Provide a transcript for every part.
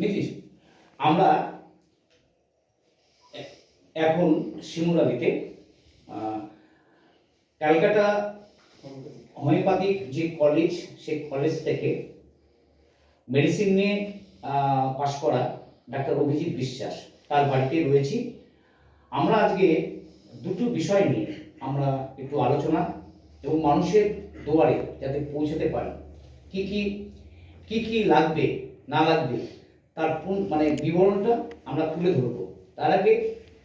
নীতিশ আমরা এখন শিমুরালিতে ক্যালকাটা হোমিওপ্যাথিক যে কলেজ সেই কলেজ থেকে মেডিসিন নিয়ে পাশ করা ডাক্তার অভিজিৎ বিশ্বাস তার বাড়িতে রয়েছি। আমরা আজকে দুটো বিষয় নিয়ে আমরা একটু আলোচনা এবং মানুষের দুয়ারে যাতে পৌঁছাতে পারি। কি কি কি কি লাগবে, না লাগবে তার মানে বিবরণটা আমরা তুলে ধরবো। তার আগে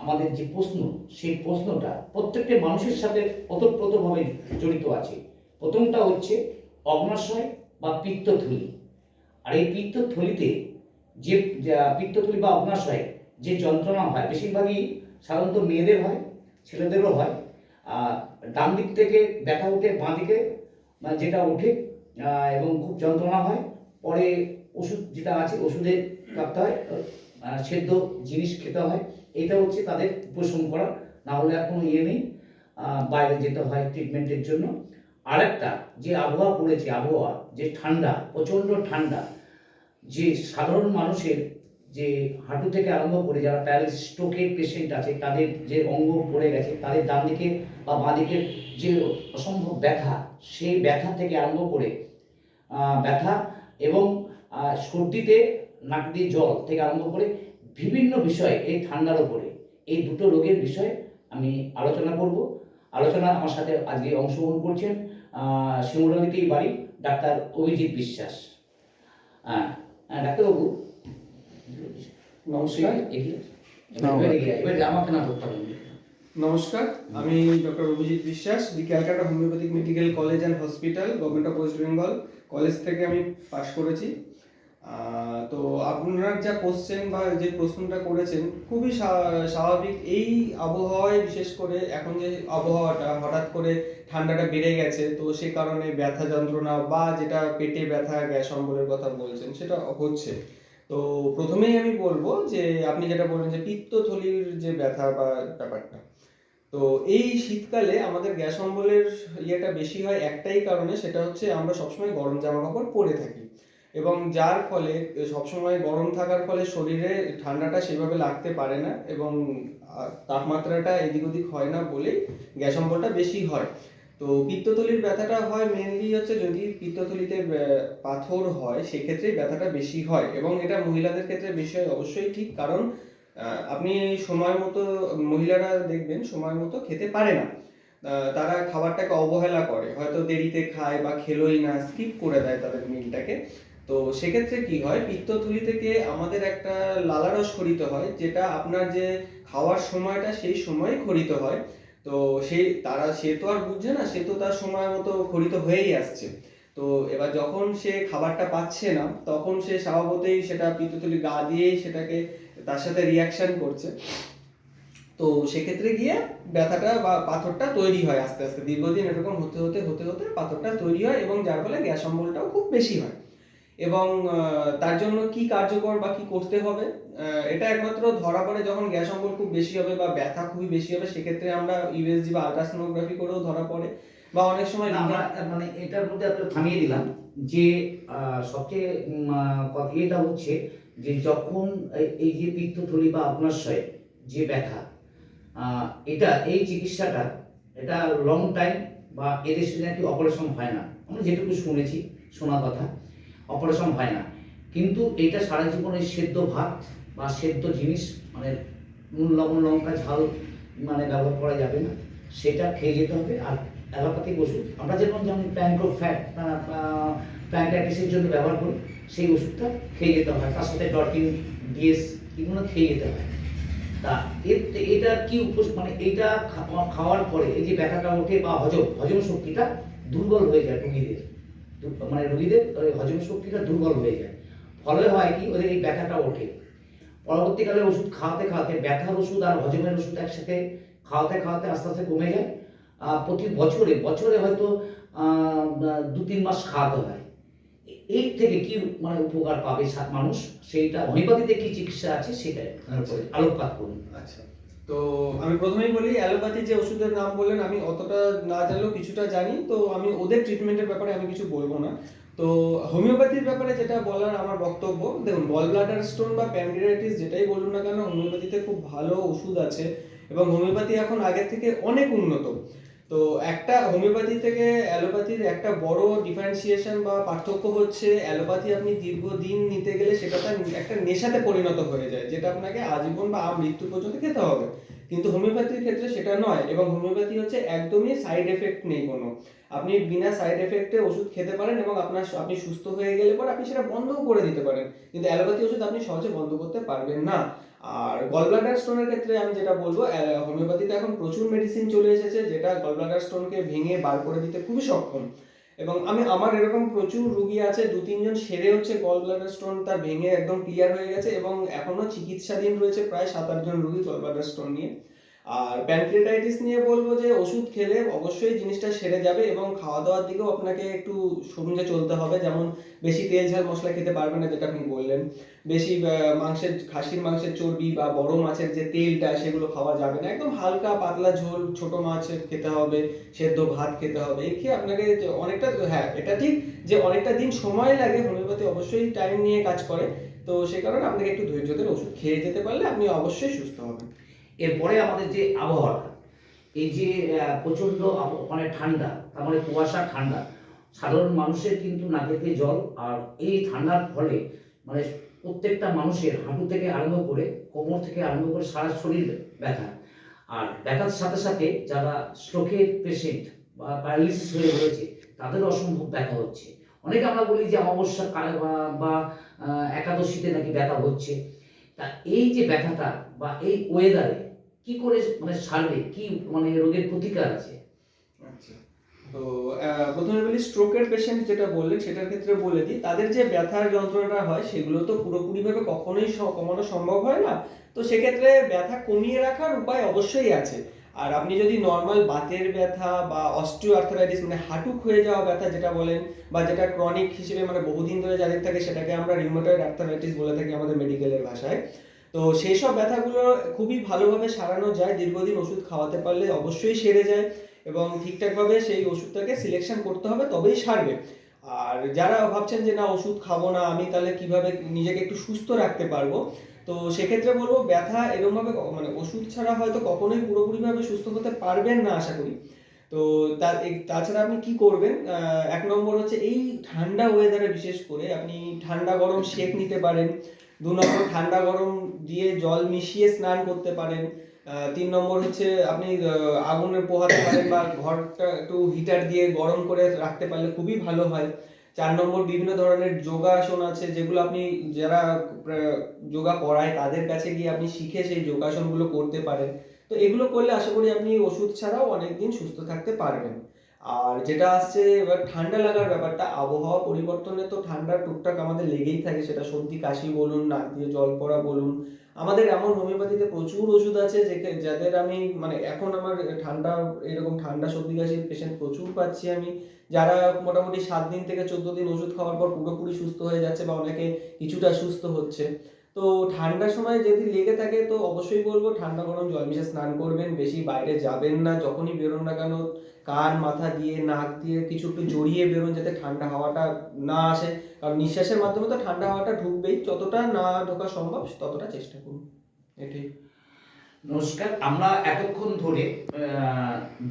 আমাদের যে প্রশ্ন, সেই প্রশ্নটা প্রত্যেকটা মানুষের সাথে ওতপ্রোতভাবে জড়িত আছে। প্রথমটা হচ্ছে অগ্নাশয় বা পিত্তথলি। আর এই পিত্তথলিতে যে পিত্তথলি বা অগ্নাশয়ে যে যন্ত্রণা হয়, বেশিরভাগই সাধারণত মেয়েদের হয়, ছেলেদেরও হয়। ডান দিক থেকে, ব্যথা উঠে, বাঁ দিকে মানে যেটা ওঠে এবং খুব যন্ত্রণা হয়, পরে ওষুধ যেটা আছে ওষুধে রাখতে হয় আহ, সেদ্ধ জিনিস খেতে হয়। এটা হচ্ছে তাদের উপশম করা। না হলে আর কোনো ইয়ে নেই। বাইরে যেতে হয় ট্রিটমেন্টের জন্য। আরেকটা যে আবহাওয়া পড়েছে আবহাওয়া যে ঠান্ডা প্রচণ্ড ঠান্ডা যে সাধারণ মানুষের যে হাঁটু থেকে আরম্ভ করে যারা প্যারালিস স্ট্রোকের পেশেন্ট আছে তাদের যে অঙ্গ পড়ে গেছে তাদের ডান দিকে বা বাঁ দিকের যে অসম্ভব ব্যথা সেই ব্যথা থেকে আরম্ভ করে ব্যথা এবং সর্দিতে নাক দিয়ে জল থেকে আরম্ভ করে বিভিন্ন বিষয়ে এই ঠান্ডার উপরে। এই দুটো রোগের বিষয়ে আমি আলোচনা করব। আলোচনা আমার সাথে আজকে অংশগ্রহণ করছেন শিমুরালিতেই বাড়ি ডাক্তার অভিজিৎ বিশ্বাস। হ্যাঁ হ্যাঁ, ডাক্তারবাবু? নমস্কার। এবার এবার আমাকে না ধরতে হবে। নমস্কার। আমি doctor Abhijit Biswas the Calcutta homeopathic medical college and hospital government of west Bengal. College থেকে আমি পাশ করেছি। তো আপনার যা কোশ্চেন বা যে প্রশ্নটা করেছেন, খুবই স্বা- স্বাভাবিক। এই আবহাওয়ায় বিশেষ করে এখন যে আবহাওয়াটা, হঠাৎ করে ঠান্ডাটা বেড়ে গেছে, তো সে কারণে ব্যথা যন্ত্রণা বা যেটা পেটে ব্যথা, গ্যাস অম্বলের কথা বলছেন, সেটা হচ্ছে। তো প্রথমেই আমি বলব যে, আপনি যেটা বললেন যে পিত্তথলির যে ব্যথা বা ব্যাপারটা, তো এই শীতকালে আমাদের গ্যাস অম্বলের ইয়েটা বেশি হয় একটাই কারণে, সেটা হচ্ছে আমরা সবসময় গরম জামা কাপড় পরে থাকি। এবং যার ফলে, সবসময় গরম থাকার ফলে শরীরে ঠান্ডাটা সেভাবে লাগতে পারে না এবং তাপমাত্রাটা এদিক ওদিক হয় না বলেই গ্যাস অম্বলটা বেশি হয়। তো পিত্তথলির ব্যথাটা হয় মেনলি হচ্ছে যদি পিত্তথলিতে পাথর হয় সেক্ষেত্রেই ব্যথাটা বেশি হয় এবং এটা মহিলাদের ক্ষেত্রে বেশি হয়। অবশ্যই ঠিক, কারণ আপনি সময় মতো, মহিলারা দেখবেন সময় মতো খেতে পারে না। তারা খাবারটাকে অবহেলা করে। হয়তো দেরিতে খায় বা খেলোই না স্কিপ করে দেয় তাদের মিলটাকে তো সেক্ষেত্রে কি হয়? পিত্তথলি থেকে আমাদের একটা লালারস খরিত হয়, যেটা আপনার যে খাওয়ার সময়টা সেই সময় খরিত হয়। তো সেই তারা, সে তো আর বুঝছে না, সে তো তার সময় মতো খরিত হয়েই আসছে। তো এবার যখন সে খাবারটা পাচ্ছে না, তখন সে স্বভাবতই সেটা পিত্তথলি গা দিয়েই সেটাকে তার সাথে রিয়াকশন করছে। তো সেক্ষেত্রে গিয়ে ব্যথাটা বা পাথরটা তৈরি হয় আস্তে আস্তে। দীর্ঘদিন এরকম হতে হতে হতে হতে পাথরটা তৈরি হয় এবং যার ফলে গ্যাস অম্বলটাও খুব বেশি হয়। এবং তার জন্য কি কার্যকর বা কি করতে হবে? এটা একমাত্র ধরা পড়ে যখন গ্যাস অম্বল খুব বেশি হবে বা ব্যথা খুবই বেশি হবে, সেক্ষেত্রে আমরা ইউএসজি বা আলট্রাসোনোগ্রাফি করেও ধরা পড়ে। বা অনেক সময় আমরা মানে এটার মধ্যে একটা থামিয়ে দিলাম যে সবচেয়ে এটা হচ্ছে যে, যখন এই- যে পিত্তথলি বা অগ্নাশয়ে যে ব্যথা এটা, এই চিকিৎসাটা, এটা লং টাইম বা এদেশে নাকি অপারেশন হয় না। আমরা যেটুকু শুনেছি, শোনা কথা। অপারেশন হয় না। কিন্তু এটা সারা জীবনে সেদ্ধ ভাত বা সেদ্ধ জিনিস মানে নুন, লবণ, লঙ্কা, ঝাল মানে ব্যবহার করা যাবে না। সেটা খেয়ে যেতে হবে। আর অ্যালোপ্যাথিক ওষুধ, আমরা যেরকম যেমন যেমন প্যানক্রোফ্যাট প্যানক্রাইটিসের জন্য ব্যবহার করি, সেই ওষুধটা খেয়ে যেতে হয় তার সাথে ডরটিন ডিএস, এগুলো খেয়ে যেতে হয় তা এর- এটা কি উপস মানে এইটা খাওয়ার পরে এই যে ব্যথাটা ওঠে বা হজম হজম শক্তিটা দুর্বল হয়ে যায় রুগীদের। মানে রোগীদের হজম শক্তিটা দুর্বল হয়ে যায়। ফলে হয় কি? ওদের এই ব্যথাটা ওঠে। পরবর্তীকালে ওষুধ খাওয়াতে খাওয়াতে ব্যথার ওষুধ আর হজমের ওষুধ একসাথে খাওয়াতে খাওয়াতে আস্তে আস্তে কমে যায়। প্রতি বছরে বছরে হয়তো দু তিন মাস খাওয়াতে হয়। এই থেকে কি মানে উপকার পাবে মানুষ? সেইটা হোমিওপ্যাথিতে কি চিকিৎসা আছে সেটা আলোকপাত করুন। আচ্ছা। তো আমি প্রথমেই বলি, অ্যালোপ্যাথি যে ওষুধের নাম বললেন, আমি অতটা না জানলেও কিছুটা জানি, তো আমি ওদের ট্রিটমেন্টের ব্যাপারে আমি কিছু বলব না। তো হোমিওপ্যাথির ব্যাপারে যেটা বলার আমার বক্তব্য, দেখুন বল ব্লাডার স্টোন বা প্যানক্রিয়াটিস যেটাই বলুন না কেন, হোমিওপ্যাথিতে খুব ভালো ওষুধ আছে এবং হোমিওপ্যাথি এখন আগের থেকে অনেক উন্নত। তো একটা হোমিওপ্যাথি থেকে অ্যালোপ্যাথির একটা বড় ডিফারেন্সিয়েশন বা পার্থক্য হচ্ছে অ্যালোপ্যাথি আপনি দীর্ঘদিন নিতে গেলে সেটা তার একটা নেশাতে পরিণত হয়ে যায়, যেটা আপনাকে আজীবন বা মৃত্যু পর্যন্ত খেতে হবে। কিন্তু হোমিওপ্যাথির ক্ষেত্রে সেটা নয় এবং হোমিওপ্যাথি হচ্ছে একদমই সাইড এফেক্ট নেই কোনো। আপনি বিনা সাইড এফেক্টে ওষুধ খেতে পারেন এবং আপনার আপনি সুস্থ হয়ে গেলে পর আপনি সেটা বন্ধও করে দিতে পারেন। কিন্তু অ্যালোপ্যাথি ওষুধ আপনি সহজে বন্ধ করতে পারবেন না। আর গলব্লাডার স্টোনের ক্ষেত্রে আমি যেটা বলব হোমিওপ্যাথিতে এখন প্রচুর মেডিসিন চলে এসেছে, যেটা গলব্লাডার স্টোনকে ভেঙে বার করে দিতে খুবই সক্ষম। এবং আমি, আমার এরকম প্রচুর রুগী আছে, দু, তিনজন সেরে হচ্ছে গল ব্লাডার স্টোন তার ভেঙে একদম ক্লিয়ার হয়ে গেছে এবং এখনও চিকিৎসাধীন রয়েছে প্রায় সাত, আটজন রুগী গল ব্লাডার স্টোন নিয়ে। আর প্যানক্রিয়াটাইটিস নিয়ে বলব যে ওষুধ খেলে অবশ্যই জিনিসটা সেরে যাবে এবং খাওয়া দাওয়ার দিকেও আপনাকে একটু সমঝে চলতে হবে। যেমন বেশি তেল ঝাল মশলা খেতে পারবেন না, যেটা আপনি বললেন। বেশি মাংসের, খাসির মাংসের চর্বি বা বড় মাছের যে তেলটা, সেগুলো খাওয়া যাবে না। একদম হালকা পাতলা ঝোল, ছোট মাছ খেতে হবে, সেদ্ধ ভাত খেতে হবে। এই খেয়ে আপনাকে অনেকটা হ্যাঁ এটা ঠিক যে অনেকটা দিন সময় লাগে, হোমিওপ্যাথি অবশ্যই টাইম নিয়ে কাজ করে। তো সেই কারণে আপনাকে একটু ধৈর্য ধরে ওষুধ খেয়ে যেতে পারলে আপনি অবশ্যই সুস্থ হবেন। এরপরে আমাদের যে আবহাওয়াটা, এই যে প্রচণ্ড মানে ঠান্ডা, তার মানে কুয়াশা, ঠান্ডা, সাধারণ মানুষের কিন্তু নাকেতে জল আর এই ঠান্ডার ফলে মানে প্রত্যেকটা মানুষের হাঁটু থেকে আরম্ভ করে কোমর থেকে আরম্ভ করে সারা শরীর ব্যথা। আর ব্যথার সাথে সাথে যারা স্ট্রোকের পেশেন্ট বা প্যারালিসিস হয়ে রয়েছে তাদের অসম্ভব ব্যথা হচ্ছে। অনেকে আমরা বলি যে অমাবস্যা বা একাদশীতে নাকি ব্যথা হচ্ছে। তা এই যে ব্যথাটা বা এই ওয়েদারে কি করে মানে সারবে? কি মানে রোগের প্রতিকার আছে? আচ্ছা। তো প্রথমে বলি স্ট্রোকের পেশেন্ট যেটা বললেন, সেটার ক্ষেত্রে বলে দিই, তাদের যে ব্যথার যন্ত্রণাটা হয়, সেগুলো তো পুরোপুরিভাবে কখনোই কমানো সম্ভব হয় না। তো সেক্ষেত্রে ব্যথা কমিয়ে রাখার উপায় অবশ্যই আছে। আর আপনি যদি নর্মাল বাতের ব্যথা বা অস্টিও আর্থারাইটিস মানে হাঁটু ক্ষয়ে যাওয়া ব্যথা যেটা বলেন, বা যেটা ক্রনিক হিসেবে মানে বহুদিন ধরে যাদের থাকে, সেটাকে আমরা রিমোটয়েড আর্থারাইটিস বলে থাকি আমাদের মেডিকেলের ভাষায়। তো সেই সব ব্যথাগুলো খুবই ভালোভাবে সারানো যায়। দীর্ঘদিন ওষুধ খাওয়াতে পারলে অবশ্যই সেরে যায় এবং ঠিকঠাকভাবে সেই ওষুধটাকে সিলেকশন করতে হবে, তবেই সারবে। আর যারা ভাবছেন যে, না, ওষুধ খাব না, আমি তাহলে কীভাবে নিজেকে একটু সুস্থ রাখতে পারব? তো সেক্ষেত্রে বলব, ব্যথা এরকমভাবে মানে ওষুধ ছাড়া হয়তো কখনোই পুরোপুরিভাবে সুস্থ হতে পারবেন না, আশা করি। তো তাছাড়া আপনি কি করবেন? এক নম্বর হচ্ছে এই ঠান্ডা ওয়েদারে বিশেষ করে আপনি ঠান্ডা গরম শেক নিতে পারেন। দু নম্বর ঠান্ডা গরম দিয়ে জল মিশিয়ে স্নান করতে পারেন। তিন নম্বর হচ্ছে আপনি আহ, আগুনে পোহাতে পারেন বা ঘরটা একটু হিটার দিয়ে গরম করে রাখতে পারলে খুবই ভালো হয়। চার নম্বর বিভিন্ন ধরনের যোগাসন আছে যেগুলো আপনি যারা যোগা করায় তাদের কাছে গিয়ে আপনি শিখে সেই যোগাসনগুলো করতে পারেন। তো এগুলো করলে আশা করি আপনি ওষুধ ছাড়াও অনেকদিন সুস্থ থাকতে পারবেন। আর যেটা আসছে, এবার ঠান্ডা লাগার ব্যাপারটা, আবহাওয়া পরিবর্তনে তো ঠান্ডা টুকটাক আমাদের লেগেই থাকে, সেটা সর্দি, কাশি বলুন, নাক দিয়ে জল পড়া বলুন। আমাদের এমন হোমিওপ্যাথিতে প্রচুর ওষুধ আছে যেকে- যাদের আমি মানে এখন আমার ঠান্ডা, এরকম ঠান্ডা, সর্দি, কাশির পেশেন্ট প্রচুর পাচ্ছি আমি। যারা মোটামুটি সাত দিন থেকে চোদ্দ দিন ওষুধ খাওয়ার পর পুরোপুরি সুস্থ হয়ে যাচ্ছে বা অনেকে কিছুটা সুস্থ হচ্ছে। তো ঠান্ডার সময় যদি লেগে থাকে, তো অবশ্যই বলব ঠান্ডা গরম জল মিশে স্নান করবেন, বেশি বাইরে যাবেন না, যখনই বেরোন না কেন, কান, মাথা দিয়ে, নাক দিয়ে কিছু একটু জড়িয়ে বেরোন যাতে ঠান্ডা হাওয়াটা না আসে। কারণ নিঃশ্বাসের মাধ্যমে তো ঠান্ডা হাওয়াটা ঢুকবেই, যতটা না ঢোকা সম্ভব ততটা চেষ্টা করুন। এটাই। নমস্কার, আমরা এতক্ষণ ধরে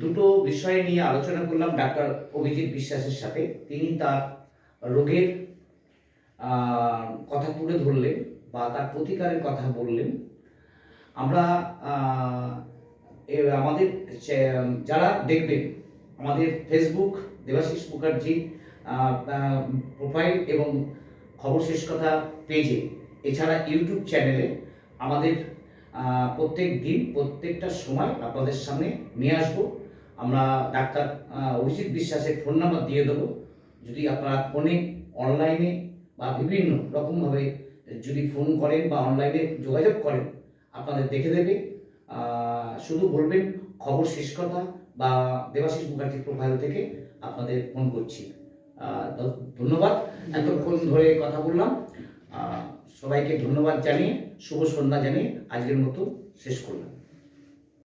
দুটো বিষয় নিয়ে আলোচনা করলাম ডাক্তার অভিজিৎ বিশ্বাসের সাথে। তিনি তার রোগের কথা তুলে ধরলেন। বা তার প্রতিকারের কথা বললেন। আমরা আমাদের যারা দেখবেন, আমাদের ফেসবুক দেবাশিস মুখার্জি প্রোফাইল এবং খবর শেষ কথা পেজে এছাড়া ইউটিউব চ্যানেলে আমাদের প্রত্যেক দিন, প্রত্যেকটা সময় আপনাদের সামনে নিয়ে আসব। আমরা ডাক্তার অভিজিৎ বিশ্বাসের ফোন নাম্বার দিয়ে দেবো। যদি আপনারা ফোনে অনলাইনে বা বিভিন্ন রকমভাবে যদি ফোন করেন বা অনলাইনে যোগাযোগ করেন আপনাদের দেখে দেবে। শুধু বলবেন খবর শেষ কথা বা দেবাশিস মুখার্জির প্রোফাইল থেকে আপনাদের ফোন করছি। ধন্যবাদ। এতক্ষণ ধরে কথা বললাম। সবাইকে ধন্যবাদ জানিয়ে শুভ সন্ধ্যা জানিয়ে আজকের মতো শেষ করলাম।